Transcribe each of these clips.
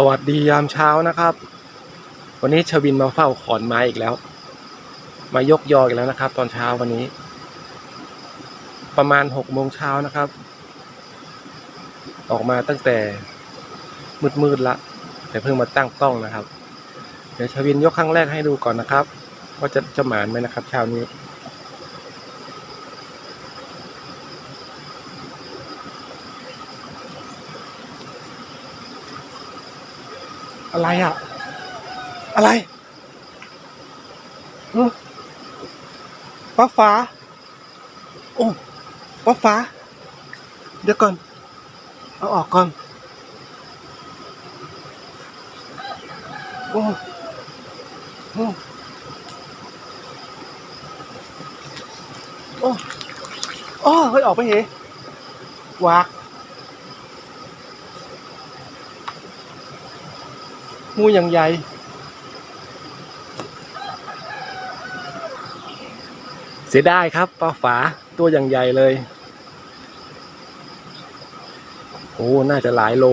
สวัสดียามเช้านะครับ วันนี้ชวินมาเฝ้าขอนไม้อีกแล้ว มายกยออีกแล้วนะครับ ตอนเช้าวันนี้ ประมาณหกโมงเช้านะครับ ออกมาตั้งแต่มืดๆละ แต่เพิ่งมาตั้งกล้องนะครับ เดี๋ยวชวินยกครั้งแรกให้ดูก่อนนะครับ ว่าจะจะหมานไหมนะครับเช้านี้ อะไรอะ อะไรป้าฟ้า โอ้ป้าฟ้า เดี๋ยวก่อน เอาออกก่อน โอ้โอ้โอ้โอ้เฮ้ยออกไปเหรอวาก งูอย่างใหญ่เสียดายครับปลาฝาตัวอย่างใหญ่เลย โอ้ น่าจะหลายโล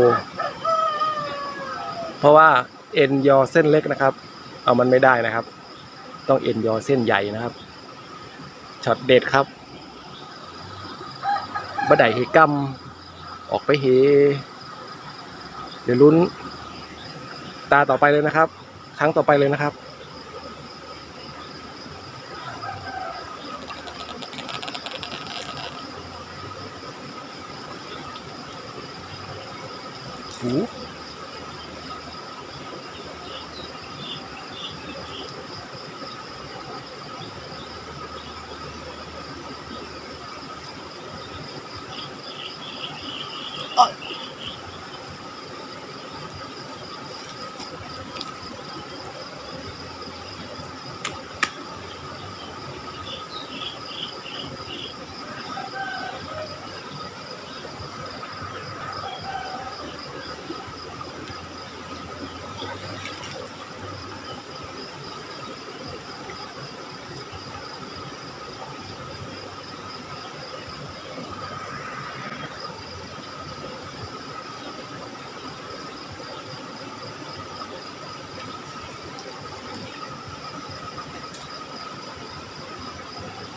เพราะว่าเอ็นยอเส้นเล็กนะครับ เอามันไม่ได้นะครับ ต้องเอ็นยอเส้นใหญ่นะครับ ช็อตเด็ดครับบะไดเฮกัมออกไปเฮ เดี๋ยวลุ้น ตาต่อไปเลยนะครับ ครั้งต่อไปเลยนะครับ หู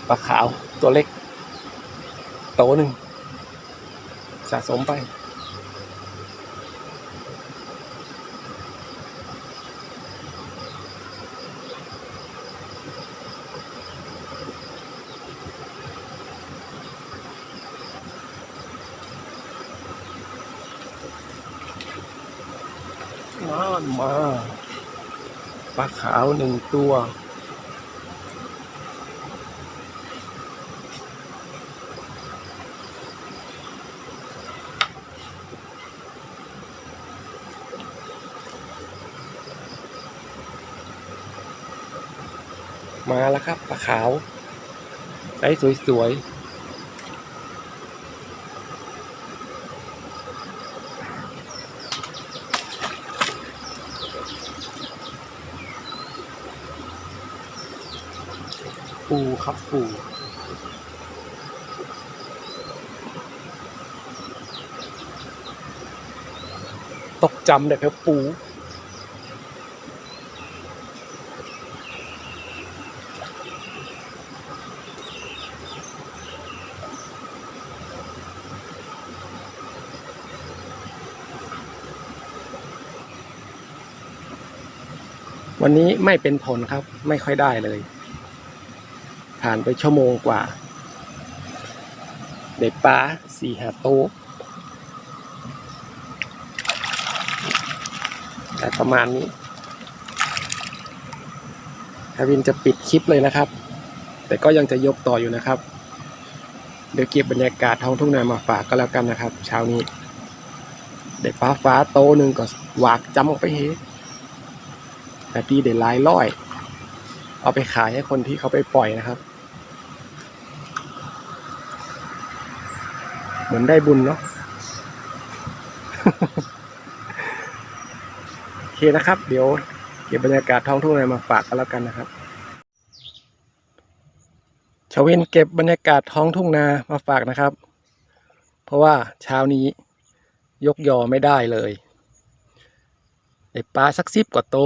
ปลาขาวตัวเล็ก โตหนึ่ง สะสมไป มา ปลาขาวหนึ่งตัว มาแล้วครับปลาขาวไซส์สวยๆ ปูครับปูตกจำเด็กครับปู วันนี้ไม่เป็นผลครับ ไม่ค่อยได้เลย ผ่านไปชั่วโมงกว่าเด็ปลาสี่หาโตวแต่ประมาณนี้ทวินจะปิดคลิปเลยนะครับ แต่ก็ยังจะยกต่ออยู่นะครับ เดี๋ยวเก็บบรรยากาศท้องทุ่งนามาฝากก็แล้วกันนะครับ เช้านี้ เด็ดปลาฟ้าโตหนึ่งก็หวากจำออกไปเฮ แต่ตีเด็ดลายร้อย เอาไปขายให้คนที่เขาไปปล่อยนะครับ เหมือนได้บุญเนาะโอเคนะครับ เดี๋ยวเก็บบรรยากาศท้องทุ่งนามาฝากกันแล้วกันนะครับชวินเก็บบรรยากาศท้องทุ่งนามาฝากนะครับ เพราะว่าเช้านี้ยกยอไม่ได้เลยได้ปลาสักสิบกว่าโต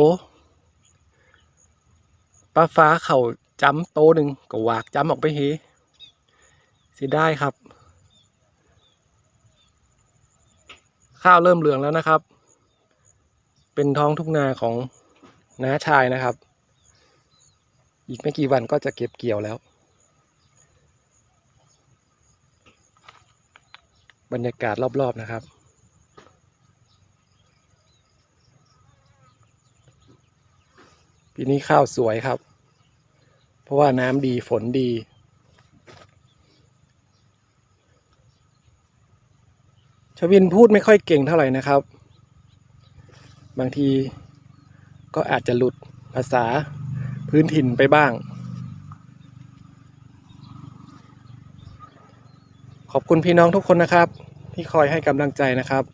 ปลาฟ้าเขาจ้ำโตหนึ่งก็วากจ้ำออกไปเฮเสียได้ครับ ข้าวเริ่มเหลืองแล้วนะครับ เป็นท้องทุ่งนาของน้าชายนะครับ อีกไม่กี่วันก็จะเก็บเกี่ยวแล้ว บรรยากาศรอบๆนะครับ ปีนี้ข้าวสวยครับ เพราะว่าน้ำดีฝนดี ชวินพูดไม่ค่อยเก่งเท่าไหร่นะครับ บางทีก็อาจจะหลุดภาษาพื้นถิ่นไปบ้าง ขอบคุณพี่น้องทุกคนนะครับ ที่คอยให้กำลังใจนะครับ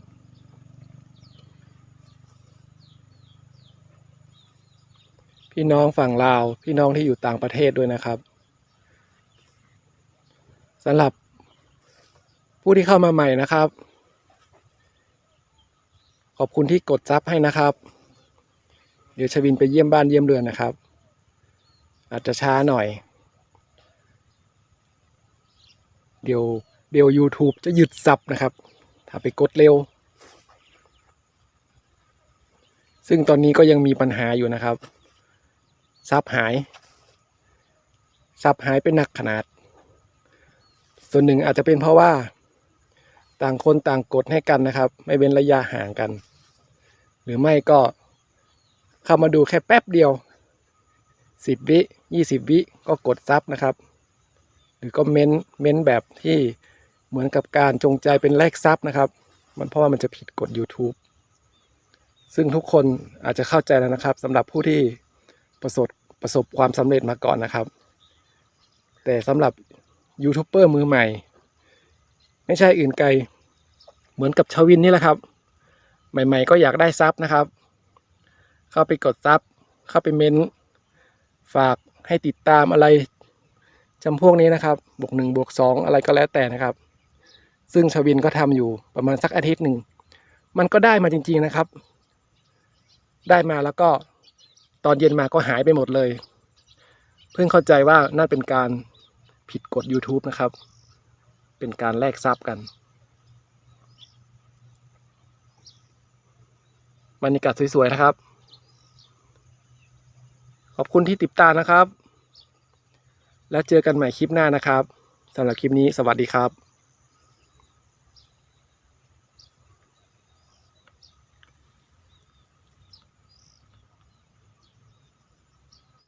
พี่น้องฝั่งลาว พี่น้องที่อยู่ต่างประเทศด้วยนะครับสำหรับผู้ที่เข้ามาใหม่นะครับ ขอบคุณที่กดซับให้นะครับ เดี๋ยวชวินไปเยี่ยมบ้านเยี่ยมเรือนนะครับ อาจจะช้าหน่อย เดี๋ยวเดี๋ยว YouTube จะหยุดซับนะครับ ถ้าไปกดเร็ว ซึ่งตอนนี้ก็ยังมีปัญหาอยู่นะครับ ซับหายซับหายเป็นหนักขนาด ส่วนหนึ่งอาจจะเป็นเพราะว่า ต่างคนต่างกดให้กันนะครับ ไม่เว้นระยะห่างกัน หรือไม่ก็เข้ามาดูแค่แป๊บเดียวสิบวิยี่สิบวิก็กดซับนะครับ หรือก็เม้นเม้นแบบที่เหมือนกับการจงใจเป็นแลกซับนะครับ มันเพราะว่ามันจะผิดกฎ YouTube ซึ่งทุกคนอาจจะเข้าใจแล้วนะครับสำหรับผู้ที่ ประสบประสบความสำเร็จมาก่อนนะครับ แต่สำหรับยูทูบเบอร์มือใหม่ ไม่ใช่อื่นไกล เหมือนกับชาวินนี่แหละครับ ใหม่ ๆ ก็อยากได้ซับนะครับ เข้าไปกดซับเข้าไปเม้นฝากให้ติดตามอะไรจำพวกนี้นะครับ บวกหนึ่งบวกสองอะไรก็แล้วแต่นะครับ ซึ่งชวินก็ทำอยู่ประมาณสักอาทิตย์หนึ่ง มันก็ได้มาจริง ๆนะครับ ได้มาแล้วก็ อนเย็นมาก็หายไปหมดเลย เพิ่งเข้าใจว่านั่นเป็นการผิดกฎ YouTube นะครับ เป็นการแลกทรัพย์กันบรรยากาศสวยๆนะครับ ขอบคุณที่ติดตามนะครับ แล้วเจอกันใหม่คลิปหน้านะครับสำหรับคลิปนี้สวัสดีครับ